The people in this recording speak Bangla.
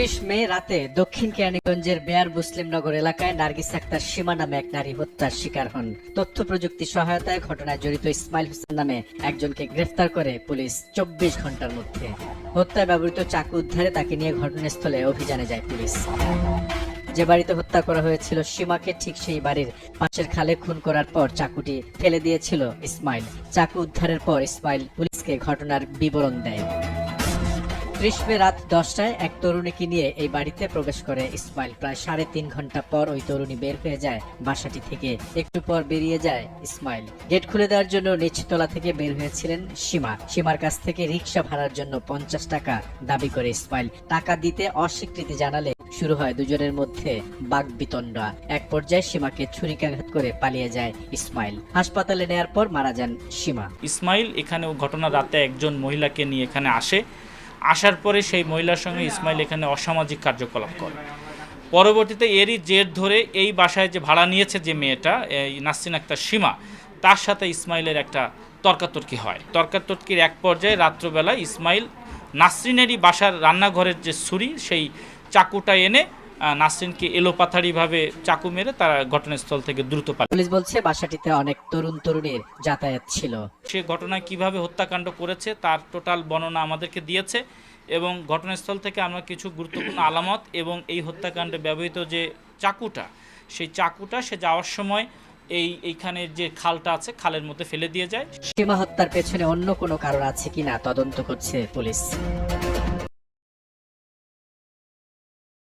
ত্রিশ মে রাতে দক্ষিণ কেরানীগঞ্জের বেয়ার মুসলিমনগর এলাকায় নার্গিস আক্তার সীমা নামে এক নারী হত্যার শিকার হন। তথ্য প্রযুক্তি সহায়তায় ঘটনায় জড়িত ইসমাইল হোসেন নামে একজনকে গ্রেফতার করে পুলিশ চব্বিশ ঘণ্টার মধ্যে। হত্যায় ব্যবহৃত চাকু উদ্ধারে তাকে নিয়ে ঘটনাস্থলে অভিযানে যায় পুলিশ। যে বাড়িতে হত্যা করা হয়েছিল সীমাকে ঠিক সেই বাড়ির পাশের খালে খুন করার পর চাকুটি ফেলে দিয়েছিল ইসমাইল। চাকু উদ্ধারের পর ইসমাইল পুলিশকে ঘটনার বিবরণ দেয়। ত্রিশ মে রাত দশটায় এক তরুণীকে নিয়ে এই বাড়িতে প্রবেশ করে ইসমাইল। প্রায় সাড়ে তিন ঘণ্টা পর ওই তরুণী বের হয়ে যায় বাসাটি থেকে। একটু পর বেরিয়ে যায় ইসমাইল। গেট খুলে দেওয়ার জন্য নিচতলা থেকে বের হয়েছিলেন সীমা। সীমার কাছ থেকে রিক্সা ভাড়ার জন্য পঞ্চাশ টাকা দাবি করে ইসমাইল। টাকা দিতে অস্বীকৃতি জানালে শুরু হয় দুজনের মধ্যে বাগবিতণ্ডা। এক পর্যায়ে সীমাকে ছুরিকাঘাত করে পালিয়ে যায় ইসমাইল। হাসপাতালে নেয়ার পর মারা যান সীমা। ইসমাইল এখানে ঘটনা রাতে একজন মহিলাকে নিয়ে এখানে আসে। আসার পরে সেই মহিলার সঙ্গে ইসমাইল এখানে অসামাজিক কার্যকলাপ করে। পরবর্তীতে এরই জের ধরে এই বাসায় যে ভাড়া নিয়েছে যে মেয়েটা, এই নাসরিন আক্তার সীমা, তার সাথে ইসমাইলের একটা তর্কাতর্কি হয়। তর্কাতর্কির এক পর্যায়ে রাত্রবেলায় ইসমাইল নাসরিনেরই বাসার রান্নাঘরের যে ছুরি, সেই চাকুটা এনে নাসরিনকে এলোপাথারিভাবে চাকু মেরে তারা ঘটনাস্থল থেকে দ্রুত পালিয়ে পুলিশ বলছে বাসাটিতে অনেক তরুণ তরুণীর যাতায়াত ছিল। সে ঘটনায় কীভাবে হত্যাকাণ্ড করেছে তার টোটাল বর্ণনা আমাদেরকে দিয়েছে এবং ঘটনাস্থল থেকে আমরা কিছু গুরুত্বপূর্ণ আলামত এবং এই হত্যাকাণ্ডে ব্যবহৃত যে চাকুটা সেই চাকুটা সে যাওয়ার সময় এই এইখানে যে খালটা আছে খালের মধ্যে ফেলে দিয়ে যায়। সীমা হত্যার পেছনে অন্য কোনো কারণ আছে কিনা তদন্ত করছে পুলিশ।